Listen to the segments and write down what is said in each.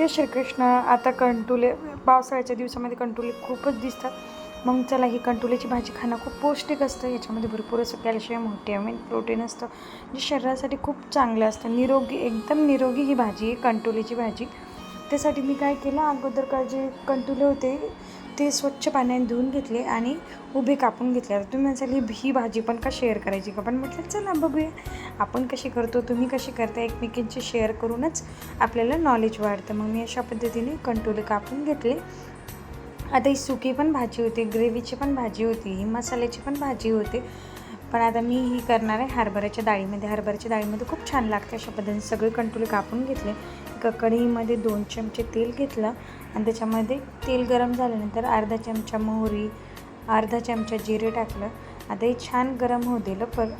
जय श्रीकृष्ण. आता कंटुले पावसाळ्याच्या दिवसामध्ये कंटुले खूपच दिसतात. मग चला ही कंटुलेची भाजी खाणं खूप पौष्टिक असतं. याच्यामध्ये भरपूर असं कॅल्शियम व्हिटॅमिन प्रोटीन असतं. जे शरीरासाठी खूप चांगलं असतं. निरोगी एकदम निरोगी ही भाजी आहे कंटुलेची भाजी. त्यासाठी मी काय केलं अगोदर का जे कंटुले होते ते स्वच्छ पाण्याने धुवून घेतले आणि उभे कापून घेतले. आता तुम्ही म्हणाली ही ही भाजी पण का शेअर करायची का पण म्हटलं चला बघूया. आपण कशी करतो तुम्ही कशी करता? एकमेकींची शेअर करूनच आपल्याला नॉलेज वाढतं. मग मी अशा पद्धतीने कंटोले कापून घेतले. आता ही सुकी पण भाजी होती ग्रेव्हीची पण भाजी होती ही मसाल्याची पण भाजी होती. पण आता मी ही करणार आहे हरभऱ्याच्या डाळीमध्ये. हरभऱ्याच्या डाळीमध्ये खूप छान लागते अशा पद्धतीने. सगळे कंटोले कापून घेतले. एका कढईमध्ये दोन चमचे तेल घेतलं आणि त्याच्यामध्ये तेल गरम झाल्यानंतर अर्धा चमचा मोहरी अर्धा चमचा जिरे टाकलं. आता हे छान गरम होऊ दिलं पर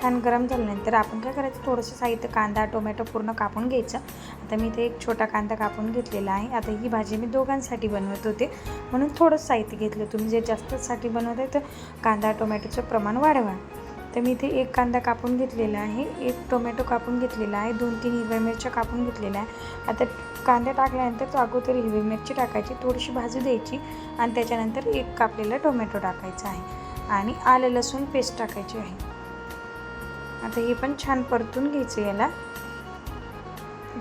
छान गरम झाल्यानंतर आपण काय करायचं थोडंसं साहित्य कांदा टोमॅटो पूर्ण कापून घ्यायचं. आता मी इथे एक छोटा कांदा कापून घेतलेला आहे. आता ही भाजी मी दोघांसाठी बनवत होते. म्हणून थोडंसं साहित्य घेतलं तुम्ही. जे जास्तसाठी बनवत आहे तर कांदा टोमॅटोचं प्रमाण वाढवा. तर मी इथे एक कांदा कापून घेतलेला आहे एक टोमॅटो कापून घेतलेला आहे दोन तीन हिरव्या मिरच्या कापून घेतलेल्या आहे. आता कांदा टाकल्यानंतर तो अगोदर हिरवी मिरची टाकायची थोडीशी भाजू द्यायची आणि त्याच्यानंतर एक कापलेला टोमॅटो टाकायचा आहे आणि आलं लसूण पेस्ट टाकायची आहे. आता हे पण छान परतून घ्यायचं याला.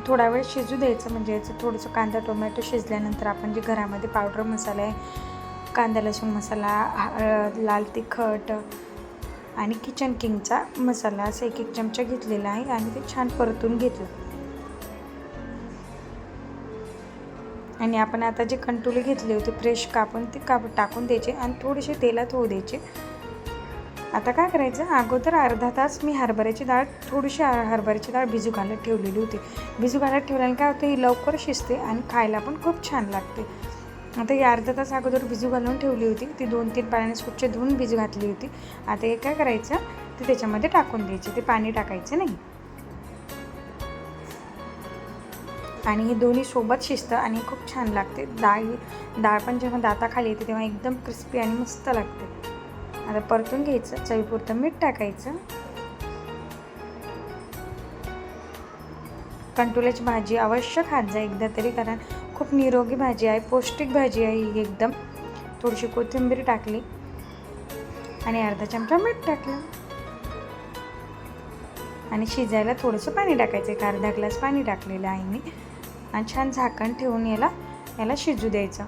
थोडा वेळ शिजू द्यायचं म्हणजे याचं थोडंसं कांदा टोमॅटो शिजल्यानंतर आपण जे घरामध्ये पावडर मसाला आहे कांदा लसूण मसाला लाल तिखट आणि किचन किंगचा मसाला असं एक एक चमचा घेतलेला आहे आणि ते छान परतून घेतलं. आणि आपण आता जे कंटुले घेतले होते फ्रेश कापून ते काप टाकून द्यायचे आणि थोडेसे तेलात होऊ द्यायचे. आता काय करायचं? अगोदर अर्धा तास मी हरभऱ्याची डाळ थोडीशी हरभऱ्याची डाळ भिजू घालत ठेवलेली होती. भिजू घालत ठेवल्याने काय होतं? ही लवकर शिजते आणि खायला पण खूप छान लागते. आता ही अर्धा तास अगोदर भिजू घालून ठेवली होती. ती दोन तीन पाण्याने स्वच्छ धुवून भिजू घातली होती. आता हे काय करायचं? ते त्याच्यामध्ये टाकून द्यायचे. ते पाणी टाकायचं नाही. आणि हे दोन्ही सोबत शिजतं आणि खूप छान लागते. डाळ डाळ पण जेव्हा दाताखाली येते तेव्हा एकदम क्रिस्पी आणि मस्त लागते. आता परतून घ्यायचं. चवीपुरतं मीठ टाकायचं. कंटोल्याची भाजी अवश्य खात जा. एकदा तरी कारण खूप निरोगी भाजी आहे पौष्टिक भाजी आहे ही एकदम. थोडीशी कोथिंबीर टाकली आणि अर्धा चमचा मीठ टाकलं. आणि शिजायला थोडंसं पाणी टाकायचं. एक अर्धा ग्लास पाणी टाकलेलं आहे मी. आणि छान झाकण ठेवून याला याला शिजू द्यायचं.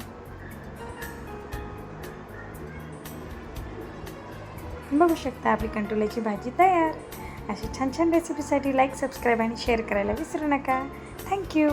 बघू शकता आपली कंटोल्याची भाजी तयार. अशी छान छान रेसिपीसाठी लाईक सबस्क्राईब आणि शेअर करायला विसरू नका. थँक्यू